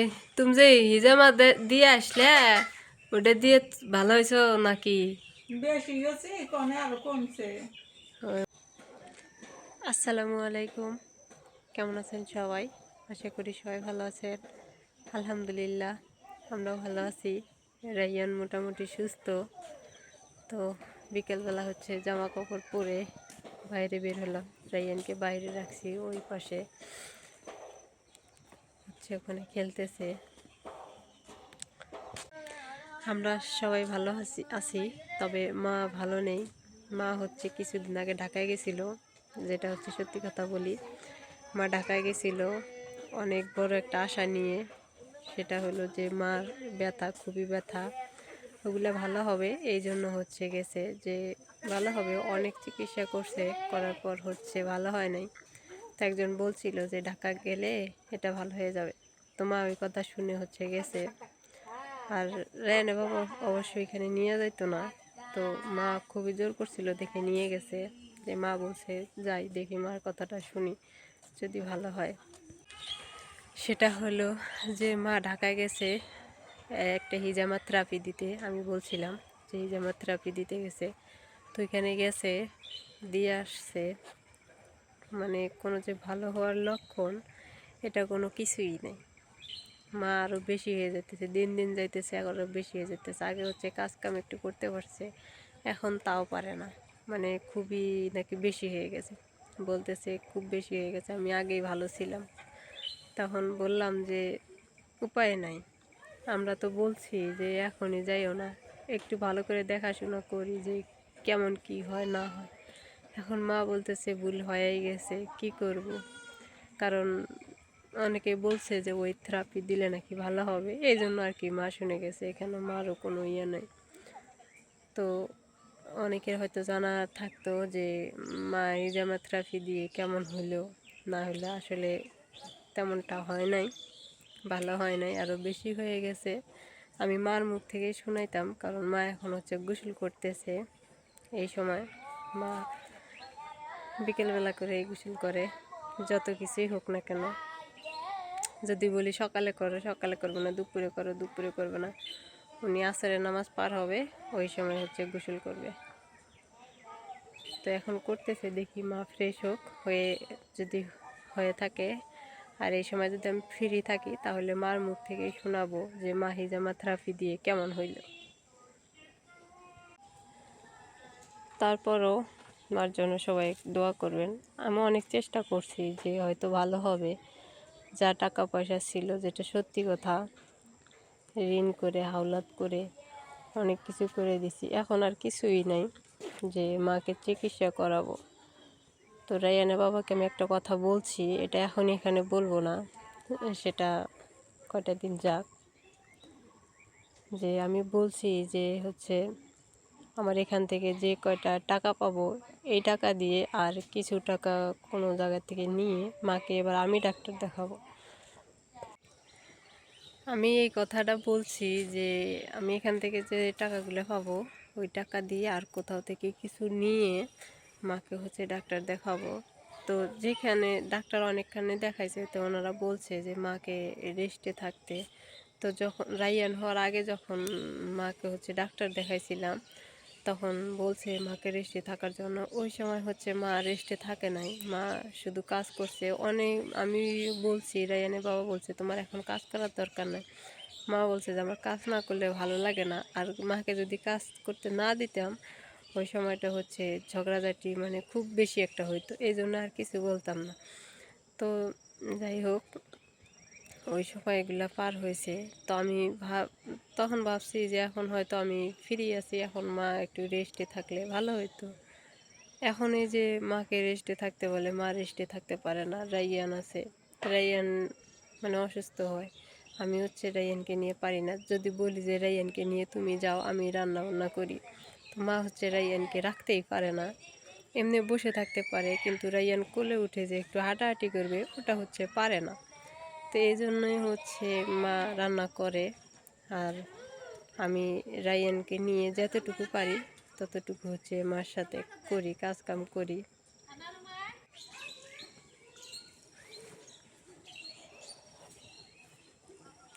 ওই তুমি যে হিজামা দে- দিয়ে আসলে ওটা দিয়ে ভালো হয়েছ নাকি? বেশি গেছে কনে আরও কমছে। আসসালামু আলাইকুম। কেমন আছেন সবাই? আশা করি সবাই ভালো আছেন। আলহামদুলিল্লাহ আমরাও ভালো আছি। রাইয়ান মোটামুটি সুস্থ। তো বিকেলবেলা হচ্ছে জামা কাপড় পরে বাইরে বের হলাম। রাইয়ানকে বাইরে রাখছি ওই পাশে। হচ্ছে, ওখানে খেলতেছে। আমরা সবাই ভালো আছি আছি, তবে মা ভালো নেই। মা হচ্ছে কিছুদিন আগে ঢাকায় গেছিল, যেটা হচ্ছে সত্যি কথা বলি। মা ঢাকায় গেছিল অনেক বড় একটা আশা নিয়ে। সেটা হলো যে মার ব্যথা, খুবই ব্যথা, ওগুলো ভালো হবে। এই জন্য হচ্ছে গেছে যে ভালো হবে। অনেক চিকিৎসা করছে, করার পর হচ্ছে ভালো হয় নাই। তো একজন বলছিল যে ঢাকা গেলে এটা ভালো হয়ে যাবে। তো মা ওই কথা শুনে হচ্ছে গেছে। আর রায়না বাবা অবশ্যই এখানে নিয়ে যাইতো না। তো মা খুবই জোর করছিল দেখে নিয়ে গেছে। যে মা বলছে, যাই দেখি মার কথাটা শুনি, যদি ভালো হয়। সেটা হলো যে মা ঢাকায় গেছে, একটা হিজামা থেরাপি দিতে। আমি বলছিলাম যে হিজামা থেরাপি দিতে গেছে। তো এখানে গেছে, দিয়ে আসছে। মানে কোনো যে ভালো হওয়ার লক্ষণ, এটা কোনো কিছুই নেই। মা আরও বেশি হয়ে যেতেছে দিন দিন যাইতেছে আরও বেশি হয়ে যেতেছে আগে হচ্ছে কাজ কাম একটু করতে পারছে, এখন তাও পারে না। মানে খুবই নাকি বেশি হয়ে গেছে। বলতেছে খুব বেশি হয়ে গেছে, আমি আগেই ভালো ছিলাম। তখন বললাম যে, উপায় নাই। আমরা তো বলছি যে, এখনই যাইও না। একটু ভালো করে দেখাশোনা করি যে, কেমন কি হয়, না হয়। এখন মা বলতেছে, ভুল হয়েই গেছে, কি করব? কারণ অনেকে বলছে যে, ওই থেরাপি দিলে নাকি ভালো হবে। এই জন্য আর কি মা শুনে গেছে, এখানে মারও কোনো ইয়ে নেই। তো অনেকের হয়তো জানা থাকতো যে মা এই থেরাপি দিয়ে কেমন হলো? না হলে আসলে তেমনটা হয় নাই, ভালো হয় নাই আরও বেশি হয়ে গেছে। আমি মার মুখ থেকেই শোনাইতাম, কারণ মা এখন হচ্ছে গোসল করতেছে এই সময়। মা বিকেলবেলা করে গোসল করে, যত কিছুই হোক না কেন। যদি বলি সকালে করো, সকালে করবে না, দুপুরে করো, দুপুরে করবে না। উনি আসরের নামাজ পার হবে, ওই সময় হচ্ছে গোসল করবে। তো এখন করতেছে, দেখি মা ফ্রেশ হোক, হয়ে যদি হয়ে থাকে। আর এই সময় যদি আমি ফ্রি থাকি, তাহলে মার মুখ থেকেই শোনাবো যে, মা, হিজামা থেরাপি দিয়ে কেমন হইল? তারপরও মার জন্য সবাই দোয়া করবেন। আমি অনেক চেষ্টা করছি যে হয়তো ভালো হবে। যা টাকা পয়সা ছিল, যেটা সত্যি কথা, ঋণ করে, হাওলাত করে, অনেক কিছু করে দিছি। এখন আর কিছুই নাই যে মাকে চিকিৎসা করাবো। তো রায়ানের বাবাকে আমি একটা কথা বলছি, এটা এখন এখানে বলব না, সেটা কয়টা দিন যাক। যে আমি বলছি যে হচ্ছে আমার এখান থেকে যে কয়টা টাকা পাবো, এই টাকা দিয়ে আর কিছু টাকা কোনো জায়গা থেকে নিয়ে মাকে এবার আমি ডাক্তার দেখাবো। আমি এই কথাটা বলছি যে আমি এখান থেকে যে টাকাগুলো পাবো, ওই টাকা দিয়ে আর কোথাও থেকে কিছু নিয়ে মাকে হচ্ছে ডাক্তার দেখাবো। তো যেখানে ডাক্তার অনেকখানে দেখাইছে, তো ওনারা বলছে যে মাকে রেস্টে থাকতে। তো যখন রাইয়ান হওয়ার আগে যখন মাকে হচ্ছে ডাক্তার দেখাইছিলাম তখন বলছে, মাকে রেস্টে থাকার জন্য। ওই সময় হচ্ছে মা রেস্টে থাকে নাই। মা শুধু কাজ করছে। অনেক, আমি বলছি, রায়ানের বাবা বলছে, তোমার এখন কাজ করার দরকার নাই। মা বলছে যে, আমার কাজ না করলে ভালো লাগে না। আর মাকে যদি কাজ করতে না দিতাম, ওই সময়টা হচ্ছে ঝগড়াঝাটি মানে খুব বেশি একটা হইতো। এই জন্য আর কিছু বলতাম না। তো যাই হোক ওই সময় এগুলো পার হয়েছে। তো আমি ভাব, তখন ভাবছি যে এখন হয়তো আমি ফ্রি আছি, এখন মা একটু রেস্টে থাকলে ভালো হতো এখন এই যে মাকে রেস্টে থাকতে বলে, মা রেস্টে থাকতে পারে না, রাইয়ান আছে। রাইয়ান মানে অসুস্থ হয়। আমি হচ্ছে রাইয়ানকে নিয়ে পারি না। যদি বলি যে রাইয়ানকে নিয়ে তুমি যাও, আমি রান্না বান্না করি। তো মা হচ্ছে রাইয়ানকে রাখতেই পারে না। এমনি বসে থাকতে পারে, কিন্তু রাইয়ান কোলে উঠে যে একটু হাঁটাহাঁটি করবে, ওটা হচ্ছে পারে না। তো এই জন্যই হচ্ছে মা রান্না করে। আর আমি রায়ানকে নিয়ে যতটুকু পারি, ততটুকু হচ্ছে মার সাথে করি কাজ কাম করি।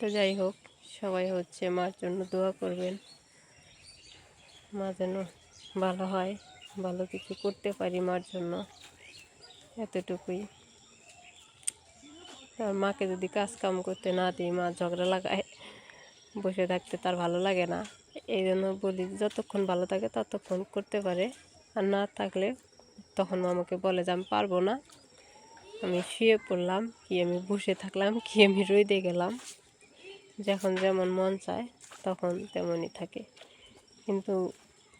তো যাই হোক, সবাই হচ্ছে মার জন্য দোয়া করবেন। মা যেন ভালো হয়, ভালো কিছু করতে পারি মার জন্য। এতটুকুই। আর মাকে যদি কাজ কাম করতে না দিই মা ঝগড়া লাগায়, বসে থাকতে তার ভালো লাগে না। এই জন্য বলি যতক্ষণ ভালো থাকে ততক্ষণ করতে পারে। আর না থাকলে তখন আমাকে বলে যে আমি পারব না। আমি শুয়ে পড়লাম, কি আমি বসে থাকলাম, কি আমি রইদে গেলাম। যখন যেমন মন চায় তখন তেমনই থাকে। কিন্তু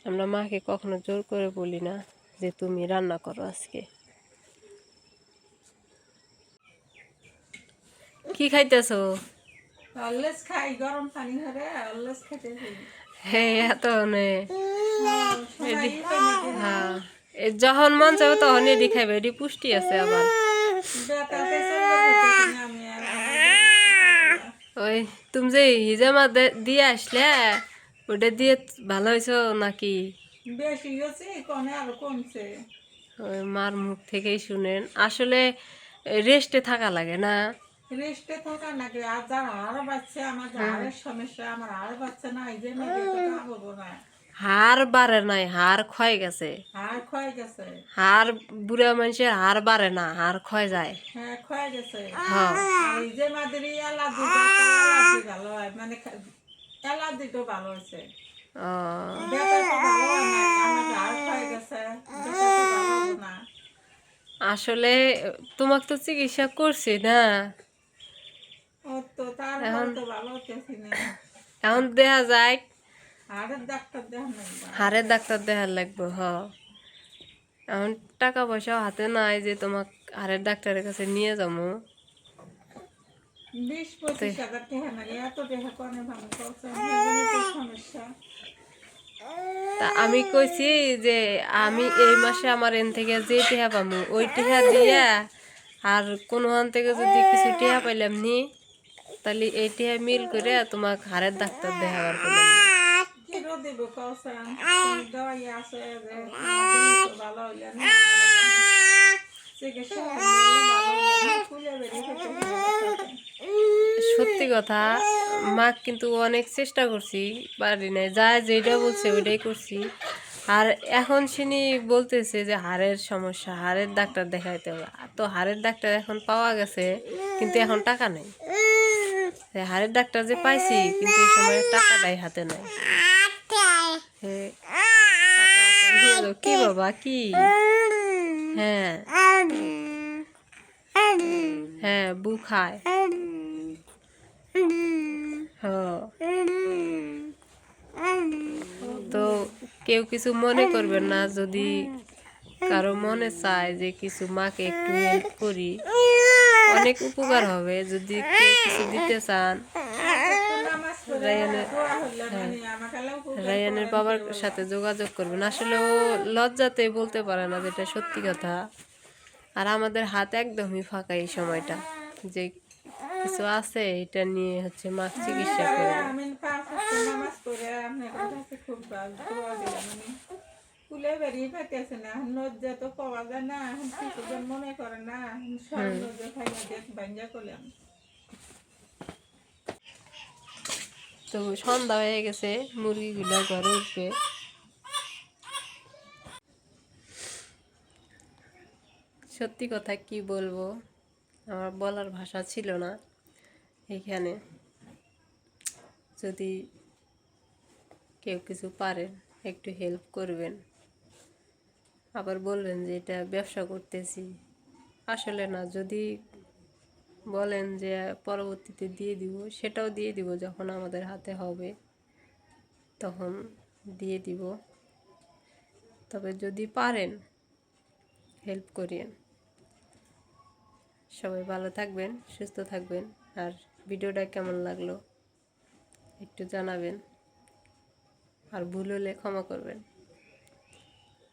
আমরা মাকে কখনো জোর করে বলি না যে তুমি রান্না করো আজকে। কি খাইতেছো? অললেস খাই গরম পানি ধরে অললেস খেতেছি হে এত নে। হ্যাঁ যখন মন চাবে তখন এডি খাইবে এডি পুষ্টি আছে আবার। ওই তুমি যে হিজামা দিয়ে আসলে ওটা দিয়ে ভালো হয়েছ নাকি? বেশি গেছে কনে আরও কমছে। ওই মার মুখ থেকেই শুনেন। আসলে রেস্টে থাকা লাগে না। রেস্টে থাকা নাকি? আর যার বাচ্চা আমার হাড়ের সমস্যা আমার হাড় বাচ্চা না এই খাব না। হাড় বাড়ে নাই হাড় ক্ষয় গেছে। হাড় ক্ষয় গেছে। হাড় বুড়া মানুষের হাড় বাড়ে না হাড় ক্ষয় যায়। হ্যাঁ ক্ষয় গেছে। হ্যাঁ। এই যে মাদের ভালো হয় মানে ভালো হয়েছে। ও, ভালো না আমার হাড় ক্ষয় গেছে ভালো না। আসলে তোমাকে তো চিকিৎসা করছি না। তো তারপর তো ভালো হতেছি না। এখন দেখা যায়। হাড়ের ডাক্তার দেখার লাগবে। হ। এখন টাকা পয়সাও হাতে নাই যে তোমাক হাড়ের ডাক্তারের কাছে নিয়ে যাব। বিশ পঁচিশ হাজার টাকা লাগে এত টাকা কনে ভালো করছে এজন্যই তো সমস্যা। তা আমি কইছি যে আমি এই মাসে আমার এন থেকে যে টেহা পামু ওই টেহা দিয়া আর কোনোখান থেকে যদি কিছু টেহা পাইলাম নি তাহলে এই মিল করে তোমাকে হাড়ের ডাক্তার দেখাবার সত্যি কথা, মা কিন্তু অনেক চেষ্টা করছি, পারি নাই, যা যেটা বলছে ওইটাই করছি। আর এখন সিনি বলতেছে যে হাড়ের সমস্যা, হাড়ের ডাক্তার দেখাইতে হবে। তো হাড়ের ডাক্তার এখন পাওয়া গেছে, কিন্তু এখন টাকা নেই। হাড়ের ডাক্তার যে পাইছি, কিন্তু এই সময় টাকাটাই হাতে নাই। কি বাবা, কি? হ্যাঁ। হ্যাঁ বু খায়। তো কেউ কিছু মনে করবেন না, যদি কারও মনে চায় যে কিছু মাকে একটু হেল্প করি। অনেক উপকার হবে যদি কিছু দিতে চান। রায়ানের বাবার সাথে যোগাযোগ করবেন। আসলে ও লজ্জাতে বলতে পারে না যেটা সত্যি কথা। আর আমাদের হাত একদমই ফাঁকা এই সময়টা। যে কিছু আছে এটা নিয়ে হচ্ছে মাছ চিকিৎসা করবে কুলে বেরিয়ে পাইতেছে না নজ্জা তো পাওয়া যায় না এখন কিছুজন মনে করে না সব নজ্জা খাই না দেখ ভাঙ্গা করলাম। তো সন্ধ্যা হয়ে গেছে মুরগিগুলো ঘরে উঠবে। সত্যি কথা কি বলব আমার বলার ভাষা ছিল না এখানে। যদি কেউ কিছু পারেন একটু হেল্প করবেন। আবার বলবেন যে এটা ব্যবসা করতেছি। আসলে না, যদি বলেন যে পরবর্তীতে দিয়ে দিব, সেটাও দিয়ে দিব যখন আমাদের হাতে হবে, তখন দিয়ে দিব। তবে যদি পারেন হেল্প করিয়েন। সবাই ভালো থাকবেন, সুস্থ থাকবেন, আর ভিডিওটা কেমন লাগল একটু জানাবেন। আর ভুল হলে ক্ষমা করবেন।